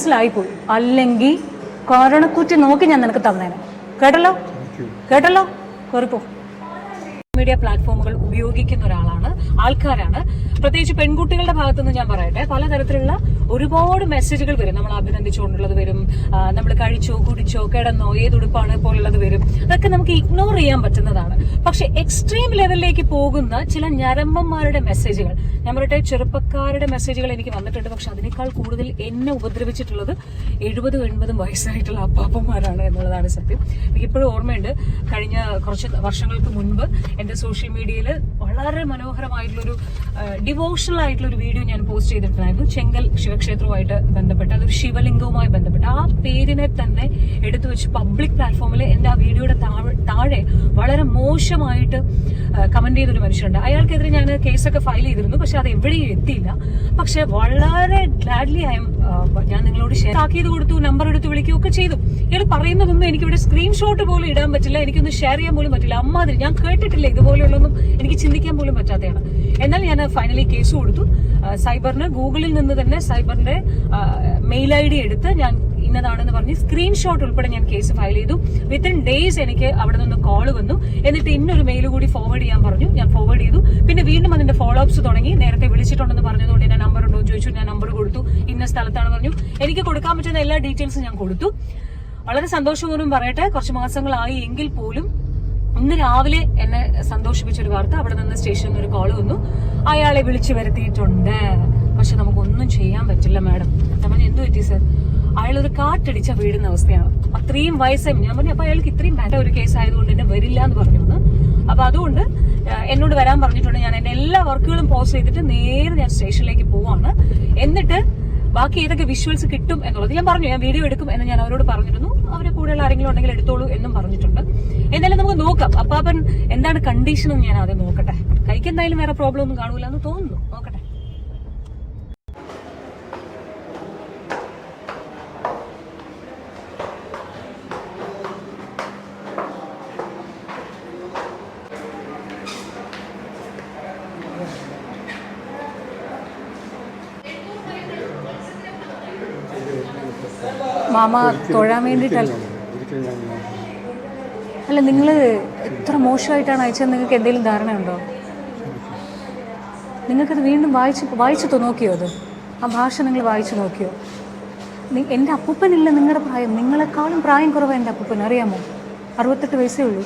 മനസ്സിലായിപ്പോയി. അല്ലെങ്കിൽ കോരണക്കുറ്റി നോക്കി ഞാൻ നിനക്ക് തന്നേനെ. കേട്ടല്ലോ? കേട്ടല്ലോ? കയറിപ്പോ മീഡിയ പ്ലാറ്റ്ഫോമുകൾ ഉപയോഗിക്കുന്ന ഒരാളാണ് ആൾക്കാരാണ്. പ്രത്യേകിച്ച് പെൺകുട്ടികളുടെ ഭാഗത്തുനിന്ന് ഞാൻ പറയട്ടെ പലതരത്തിലുള്ള ഒരുപാട് മെസ്സേജുകൾ വരും. നമ്മൾ അഭിനന്ദിച്ചുകൊണ്ടുള്ളത് വരും നമ്മൾ കഴിച്ചോ കുടിച്ചോ കിടന്നോ ഏതുടുപ്പാണ് പോലുള്ളത് വരും. അതൊക്കെ നമുക്ക് ഇഗ്നോർ ചെയ്യാൻ പറ്റുന്നതാണ്. പക്ഷെ എക്സ്ട്രീം ലെവലിലേക്ക് പോകുന്ന ചില ഞരമ്പന്മാരുടെ മെസ്സേജുകൾ പറയട്ടെ ചെറുപ്പക്കാരുടെ മെസ്സേജുകൾ എനിക്ക് വന്നിട്ടുണ്ട്. പക്ഷെ അതിനേക്കാൾ കൂടുതൽ എന്നെ ഉപദ്രവിച്ചിട്ടുള്ളത് എഴുപതും എൺപതും വയസ്സായിട്ടുള്ള അപ്പാപ്പന്മാരാണ് എന്നുള്ളതാണ് സത്യം. എനിക്കിപ്പോഴും ഓർമ്മയുണ്ട് കഴിഞ്ഞ കുറച്ച് വർഷങ്ങൾക്ക് മുൻപ് എന്റെ സോഷ്യൽ മീഡിയയിൽ വളരെ മനോഹരമായിട്ടുള്ളൊരു ഡിവോഷണൽ ആയിട്ടുള്ള ഒരു വീഡിയോ ഞാൻ പോസ്റ്റ് ചെയ്തിട്ടുണ്ടായിരുന്നു. ചെങ്കൽ ശിവക്ഷേത്രവുമായിട്ട് ബന്ധപ്പെട്ട് അതൊരു ശിവലിംഗവുമായി ബന്ധപ്പെട്ട്. ആ പേരിനെ തന്നെ എടുത്തു വെച്ച് പബ്ലിക് പ്ലാറ്റ്ഫോമിൽ എന്റെ ആ വീഡിയോയുടെ താഴെ വളരെ മോശമായിട്ട് കമന്റ് ചെയ്തൊരു മനുഷ്യനുണ്ട്. അയാൾക്കെതിരെ ഞാൻ കേസൊക്കെ ഫയൽ ചെയ്തിരുന്നു പക്ഷെ അത് എവിടെയും എത്തിയില്ല. പക്ഷെ വളരെ ഗ്ലാഡ്ലി എം ഞാൻ നിങ്ങളോട് ഷെയർ ആക്കിയത് കൊടുത്തു നമ്പർ എടുത്ത് വിളിക്കുകയൊക്കെ ചെയ്തു. ഇയാൾ പറയുന്നതൊന്നും എനിക്കിവിടെ സ്ക്രീൻഷോട്ട് പോലും ഇടാൻ പറ്റില്ല. എനിക്കൊന്ന് ഷെയർ ചെയ്യാൻ പോലും പറ്റില്ല. അമ്മാതിരി ഞാൻ കേട്ടിട്ടില്ല. ഇതുപോലെയുള്ളൊന്നും എനിക്ക് ചിന്തിക്കാൻ പോലും പറ്റാത്തതാണ് എന്നാൽ ഞാൻ ഫൈനലി കേസ് കൊടുത്തു. സൈബറിന് ഗൂഗിളിൽ നിന്ന് തന്നെ സൈബറിന്റെ മെയിൽ ഐ ഡി എടുത്ത് ഞാൻ ഇന്നതാണെന്ന് പറഞ്ഞ് സ്ക്രീൻഷോട്ട് ഉൾപ്പെടെ ഞാൻ കേസ് ഫയൽ ചെയ്തു. വിത്തിൻ ഡേയ്സ് എനിക്ക് അവിടെ നിന്ന് കോൾ വന്നു. എന്നിട്ട് ഇന്നൊരു മെയിൽ കൂടി ഫോർവേഡ് ചെയ്യാൻ പറഞ്ഞു. ഞാൻ ഫോർവേഡ് ചെയ്തു. പിന്നെ വീണ്ടും അതിന്റെ ഫോളോ അപ്സ് തുടങ്ങി. നേരത്തെ വിളിച്ചിട്ടുണ്ടെന്ന് പറഞ്ഞതുകൊണ്ട് ഞാൻ നമ്പർ ഉണ്ടോ ചോദിച്ചു. ഞാൻ നമ്പർ കൊടുത്തു. ഇന്ന സ്ഥലത്താണ് പറഞ്ഞു. എനിക്ക് കൊടുക്കാൻ പറ്റുന്ന എല്ലാ ഡീറ്റെയിൽസും ഞാൻ കൊടുത്തു. വളരെ സന്തോഷപൂർവം പറയട്ടെ. കുറച്ച് മാസങ്ങളായി എങ്കിൽ പോലും ഇന്ന് രാവിലെ എന്നെ സന്തോഷിപ്പിച്ച ഒരു വാർത്ത. അവിടെ നിന്ന് സ്റ്റേഷനിൽ നിന്ന് ഒരു കോൾ വന്നു. അയാളെ വിളിച്ചു വരുത്തിയിട്ടുണ്ട്. പക്ഷെ നമുക്കൊന്നും ചെയ്യാൻ പറ്റില്ല മാഡം. നമ്മൾ എന്തു പറ്റി സർ? അയാളൊരു കാറ്റടിച്ച വീടുന്ന അവസ്ഥയാണ്. അത്രയും വയസ്സായി. ഞാൻ പറഞ്ഞു അപ്പൊ അയാൾക്ക് ഇത്രയും ബാറ്റ ഒരു കേസ് ആയതുകൊണ്ട് എന്നെ വരില്ല എന്ന് പറഞ്ഞു. അപ്പൊ അതുകൊണ്ട് എന്നോട് വരാൻ പറഞ്ഞിട്ടുണ്ട്. ഞാൻ എന്റെ എല്ലാ വർക്കുകളും പോസ്റ്റ് ചെയ്തിട്ട് നേരെ ഞാൻ സ്റ്റേഷനിലേക്ക് പോവാണ്. എന്നിട്ട് ബാക്കി ഏതൊക്കെ വിഷ്വൽസ് കിട്ടും എന്നുള്ളത് ഞാൻ പറഞ്ഞു. ഞാൻ വീഡിയോ എടുക്കും എന്ന് ഞാൻ അവരോട് പറഞ്ഞിരുന്നു. അവരെ കൂടെയുള്ള ആരെങ്കിലും ഉണ്ടെങ്കിൽ എടുത്തോളൂ എന്നും പറഞ്ഞിട്ടുണ്ട്. എന്തായാലും നമുക്ക് നോക്കാം. അപ്പാപ്പൻ എന്താണ് കണ്ടീഷൻ എന്ന് ഞാൻ ആദ്യം നോക്കട്ടെ. കൈക്ക് എന്തായാലും വേറെ പ്രോബ്ലം ഒന്നും കാണൂല എന്ന് തോന്നുന്നു. നോക്കട്ടെ. മാമ തൊഴാൻ വേണ്ടിയിട്ടല്ല. അല്ല നിങ്ങൾ എത്ര മോശമായിട്ടാണ് അയച്ചത്? നിങ്ങൾക്ക് എന്തെങ്കിലും ധാരണയുണ്ടോ? നിങ്ങൾക്കത് വീണ്ടും വായിച്ച് വായിച്ചു നോക്കിയോ അത്? ആ ഭാഷ നിങ്ങൾ വായിച്ചു നോക്കിയോ? എന്റെ അപ്പൂപ്പനില്ല നിങ്ങളുടെ പ്രായം. നിങ്ങളെക്കാളും പ്രായം കുറവാണ് എന്റെ അപ്പൂപ്പൻ അറിയാമോ? അറുപത്തെട്ട് വയസ്സേ ഉള്ളൂ.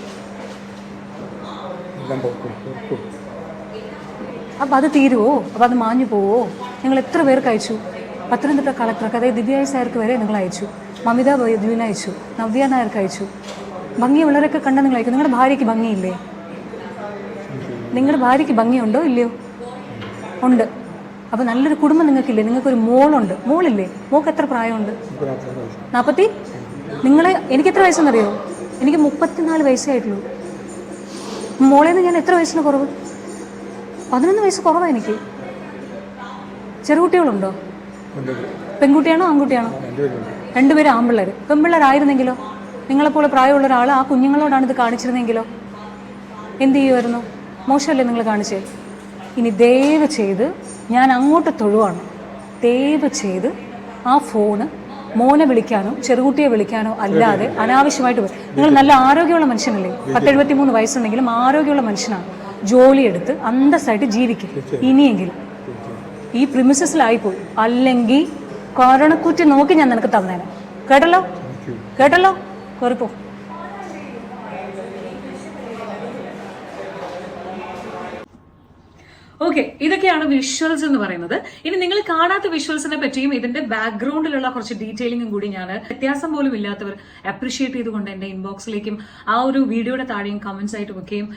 അപ്പം അത് തീരുവോ? അപ്പം അത് മാഞ്ഞു പോവോ? നിങ്ങൾ എത്ര പേർക്ക് അയച്ചു? പത്തനംതിട്ട കളക്ടർക്ക് അതായത് ദിവ്യായ സാർക്ക് വരെ നിങ്ങൾ അയച്ചു. മമിത ബൈജുവിന് അയച്ചു നവ്യ നായർക്ക് അയച്ചു ഭംഗിയുള്ളവരൊക്കെ കണ്ട നിങ്ങൾ അയക്കും നിങ്ങളുടെ ഭാര്യയ്ക്ക് ഭംഗിയില്ലേ? നിങ്ങളുടെ ഭാര്യയ്ക്ക് ഭംഗിയുണ്ടോ? ഇല്ലയോ? ഉണ്ട്. അപ്പോൾ നല്ലൊരു കുടുംബം നിങ്ങൾക്കില്ലേ? നിങ്ങൾക്കൊരു മോളുണ്ട്. മോളില്ലേ? മോൾക്ക് എത്ര പ്രായമുണ്ട്? നാൽപ്പത്തി നിങ്ങളെ എനിക്ക് എത്ര വയസ്സെന്നറിയോ? എനിക്ക് മുപ്പത്തിനാല് വയസ്സേ ആയിട്ടുള്ളൂ. മോളേന്ന് ഞാൻ എത്ര വയസ്സിന് കുറവ്? പതിനൊന്ന് വയസ്സ് കുറവാണ് എനിക്ക്. ചെറുകുട്ടികളുണ്ടോ? പെൺകുട്ടിയാണോ ആൺകുട്ടിയാണോ? രണ്ടുപേരും ആമ്പിള്ളർ പെമ്പിള്ളരായിരുന്നെങ്കിലോ? നിങ്ങളെപ്പോലെ പ്രായമുള്ള ഒരാൾ ആ കുഞ്ഞുങ്ങളോടാണ് ഇത് കാണിച്ചിരുന്നെങ്കിലോ? എന്ത് ചെയ്യുമായിരുന്നു? മോശമല്ലേ നിങ്ങൾ കാണിച്ചേ? ഇനി ദയവ് ചെയ്ത് ഞാൻ അങ്ങോട്ട് തൊഴുവാണ്. ദയവ് ചെയ്ത് ആ ഫോണ് മോനെ വിളിക്കാനോ ചെറുകുട്ടിയെ വിളിക്കാനോ അല്ലാതെ അനാവശ്യമായിട്ട് നിങ്ങൾ നല്ല ആരോഗ്യമുള്ള മനുഷ്യനല്ലേ? പത്തെഴുപത്തി മൂന്ന് വയസ്സുണ്ടെങ്കിലും ആരോഗ്യമുള്ള മനുഷ്യനാണ്. ജോലിയെടുത്ത് അന്തസ്സായിട്ട് ജീവിക്കും. ഇനിയെങ്കിലും ഈ പ്രിമിസസിലായിപ്പോയി അല്ലെങ്കിൽ കോരണക്കുറ്റി നോക്കി ഞാൻ നിനക്ക് തന്നേനെ. കേട്ടല്ലോ? കേട്ടല്ലോ? കയറിപ്പോ ഓക്കെ ഇതൊക്കെയാണ് വിഷ്വൽസ് എന്ന് പറയുന്നത്. ഇനി നിങ്ങൾ കാണാത്ത വിഷ്വൽസിനെ പറ്റിയും ഇതിന്റെ ബാക്ക്ഗ്രൗണ്ടിലുള്ള കുറച്ച് ഡീറ്റെയിലിംഗും കൂടി ഞാൻ വ്യത്യാസം പോലും ഇല്ലാത്തവർ അപ്രീഷിയേറ്റ് ചെയ്തുകൊണ്ട് എന്റെ ഇൻബോക്സിലേക്കും ആ ഒരു വീഡിയോയുടെ താഴെയും കമന്റ്സ് ആയിട്ടും ഒക്കെയും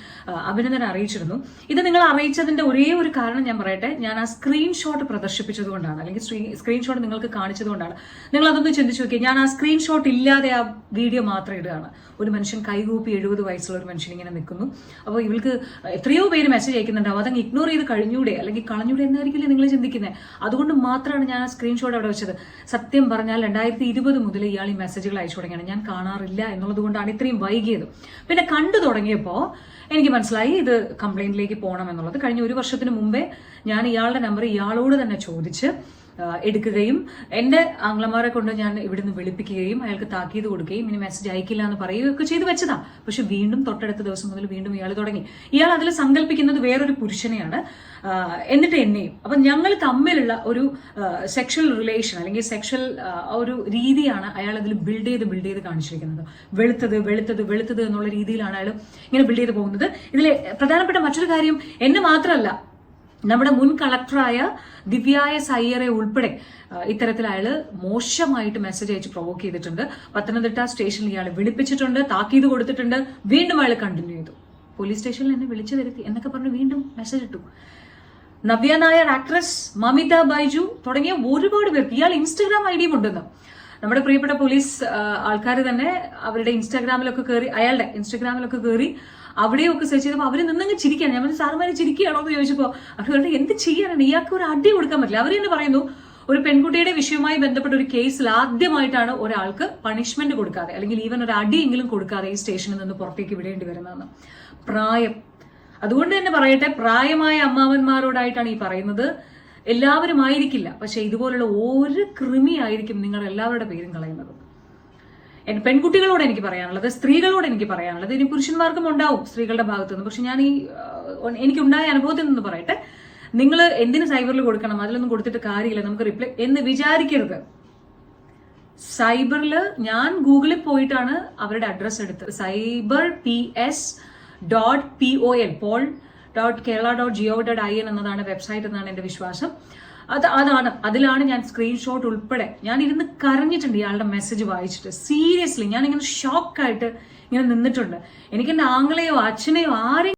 അഭിനന്ദനം അറിയിച്ചിരുന്നു. ഇത് നിങ്ങൾ അറിയിച്ചതിന്റെ ഒരേ ഒരു കാരണം ഞാൻ പറയട്ടെ. ഞാൻ ആ സ്ക്രീൻഷോട്ട് പ്രദർശിപ്പിച്ചതുകൊണ്ടാണ് അല്ലെങ്കിൽ സ്ക്രീൻഷോട്ട് നിങ്ങൾക്ക് കാണിച്ചതുകൊണ്ടാണ്. നിങ്ങൾ അതൊന്ന് ചിന്തിച്ചു നോക്കി ഞാൻ ആ സ്ക്രീൻഷോട്ട് ഇല്ലാതെ ആ വീഡിയോ മാത്രം ഇടുകയാണ്. ഒരു മനുഷ്യൻ കൈകൂപ്പി എഴുപത് വയസ്സുള്ള ഒരു മനുഷ്യൻ ഇങ്ങനെ നിൽക്കുന്നു. അപ്പോൾ ഇവൾക്ക് എത്രയോ പേര് മെസ്സേജ് അയക്കുന്നുണ്ടാവും അതങ്ങ് ഇഗ്നോർ ചെയ്ത് കഴിഞ്ഞൂടെ അല്ലെങ്കിൽ കളഞ്ഞൂടെ എന്നായിരിക്കില്ലേ നിങ്ങൾ ചിന്തിക്കുന്നത് അതുകൊണ്ട് മാത്രമാണ് ഞാൻ ആ സ്ക്രീൻഷോട്ട് അവിടെ വെച്ചത്. സത്യം പറഞ്ഞാൽ രണ്ടായിരത്തി ഇരുപത് മുതൽ ഇയാൾ ഈ മെസ്സേജുകൾ അയച്ചു തുടങ്ങിയാണ്. ഞാൻ കാണാറില്ല എന്നുള്ളത് കൊണ്ടാണ് ഇത്രയും വൈകിയത്. പിന്നെ കണ്ടു തുടങ്ങിയപ്പോൾ എനിക്ക് മനസ്സിലായി ഇത് കംപ്ലൈന്റിലേക്ക് പോകണം എന്നുള്ളത്. കഴിഞ്ഞ ഒരു വർഷത്തിന് മുമ്പേ ഞാൻ ഇയാളുടെ നമ്പർ ഇയാളോട് തന്നെ ചോദിച്ച് എടുക്കുകയും എന്റെ ആംഗ്ലമാരെ കൊണ്ട് ഞാൻ ഇവിടുന്ന് വിളിപ്പിക്കുകയും അയാൾക്ക് താക്കീത് കൊടുക്കുകയും ഇനി മെസ്സേജ് അയക്കില്ല എന്ന് പറയുകയൊക്കെ ചെയ്തു വെച്ചതാ. പക്ഷെ വീണ്ടും തൊട്ടടുത്ത ദിവസം മുതൽ വീണ്ടും ഇയാൾ തുടങ്ങി. ഇയാൾ അതിൽ സങ്കല്പിക്കുന്നത് വേറൊരു പുരുഷനെയാണ്. എന്നിട്ട് എന്നെയും. അപ്പൊ ഞങ്ങൾ തമ്മിലുള്ള ഒരു സെക്ഷൽ റിലേഷൻ അല്ലെങ്കിൽ സെക്ഷൽ ഒരു രീതിയാണ് അയാൾ അതിൽ ബിൽഡ് ചെയ്ത് ബിൽഡ് ചെയ്ത് കാണിച്ചിരിക്കുന്നത്. വെളുത്തത് വെളുത്തത് വെളുത്തത് എന്നുള്ള രീതിയിലാണ് അയാൾ ഇങ്ങനെ ബിൽഡ് ചെയ്ത് പോകുന്നത്. ഇതിലെ പ്രധാനപ്പെട്ട മറ്റൊരു കാര്യം എന്നെ മാത്രമല്ല നമ്മുടെ മുൻ കളക്ടറായ ദിവ്യായ സയ്യറെ ഉൾപ്പെടെ ഇത്തരത്തിൽ അയാൾ മോശമായിട്ട് മെസ്സേജ് അയച്ച് പ്രൊവോക്ക് ചെയ്തിട്ടുണ്ട്. പത്തനംതിട്ട സ്റ്റേഷനിൽ ഇയാൾ വിളിപ്പിച്ചിട്ടുണ്ട് താക്കീത് കൊടുത്തിട്ടുണ്ട്. വീണ്ടും അയാൾ കണ്ടിന്യൂ ചെയ്തു. പോലീസ് സ്റ്റേഷനിൽ എന്നെ വിളിച്ചു വരുത്തി എന്നൊക്കെ പറഞ്ഞ് വീണ്ടും മെസ്സേജ് ഇട്ടു. നവ്യ നായർ ആക്ട്രസ് മമിത ബൈജു തുടങ്ങിയ ഒരുപാട് പേർക്ക് ഇയാൾ ഇൻസ്റ്റഗ്രാം ഐ ഡിയും ഉണ്ടെന്ന്. നമ്മുടെ പ്രിയപ്പെട്ട പോലീസ് ആൾക്കാർ തന്നെ അവരുടെ ഇൻസ്റ്റാഗ്രാമിലൊക്കെ കയറി അയാളുടെ ഇൻസ്റ്റാഗ്രാമിലൊക്കെ കയറി അവിടെയൊക്കെ സെർച്ച് ചെയ്തപ്പോൾ അവർ നിന്നങ്ങ് ചിരിക്കാൻ ഞാൻ പറഞ്ഞു സാറുമാര് ചിരിക്കുകയാണോ എന്ന് ചോദിച്ചപ്പോൾ അവർ എന്ത് ചെയ്യാനാണ്? ഇയാൾക്ക് ഒരു അടി കൊടുക്കാൻ പറ്റില്ല. അവർ തന്നെ പറയുന്നു ഒരു പെൺകുട്ടിയുടെ വിഷയവുമായി ബന്ധപ്പെട്ട ഒരു കേസിൽ ആദ്യമായിട്ടാണ് ഒരാൾക്ക് പണിഷ്മെന്റ് കൊടുക്കാതെ അല്ലെങ്കിൽ ഈവൻ ഒരു അടിയെങ്കിലും കൊടുക്കാതെ ഈ സ്റ്റേഷനിൽ നിന്ന് പുറത്തേക്ക് വിടേണ്ടി വരുന്നതെന്ന്. പ്രായം. അതുകൊണ്ട് തന്നെ പറയട്ടെ പ്രായമായ അമ്മാവന്മാരോടായിട്ടാണ് ഈ പറയുന്നത്. എല്ലാവരും ആയിരിക്കില്ല പക്ഷെ ഇതുപോലുള്ള ഒരു കൃമി ആയിരിക്കും നിങ്ങൾ എല്ലാവരുടെ പേരും കളയുന്നത്. പെൺകുട്ടികളോട് എനിക്ക് പറയാനുള്ളത് സ്ത്രീകളോട് എനിക്ക് പറയാനുള്ളത്. ഇനി പുരുഷന്മാർക്കും ഉണ്ടാവും സ്ത്രീകളുടെ ഭാഗത്തു നിന്ന് പക്ഷെ ഞാൻ ഈ എനിക്കുണ്ടായ അനുഭവത്തിൽ നിന്ന് പറയട്ടെ. നിങ്ങൾ എന്തിന് സൈബറിൽ കൊടുക്കണം? അതിലൊന്നും കൊടുത്തിട്ട് കാര്യമില്ല. നമുക്ക് റിപ്ലൈ എന്ന് വിചാരിക്കരുത്. സൈബറിൽ ഞാൻ ഗൂഗിളിൽ പോയിട്ടാണ് അവരുടെ അഡ്രസ്സ് എടുത്തത്. Cyber P S dot P O L pol dot Kerala dot GO dot I N എന്നതാണ് വെബ്സൈറ്റ് എന്നാണ് എന്റെ വിശ്വാസം. അത് അതാണ്. അതിലാണ് ഞാൻ സ്ക്രീൻഷോട്ട് ഉൾപ്പെടെ ഞാൻ ഇരുന്ന് കരഞ്ഞിട്ടുണ്ട് ഇയാളുടെ മെസ്സേജ് വായിച്ചിട്ട്. സീരിയസ്ലി ഞാൻ ഇങ്ങനെ ഷോക്കായിട്ട് ഇങ്ങനെ നിന്നിട്ടുണ്ട്. എനിക്ക് എന്റെ ആങ്ങളെയോ അച്ഛനെയോ ആരെയും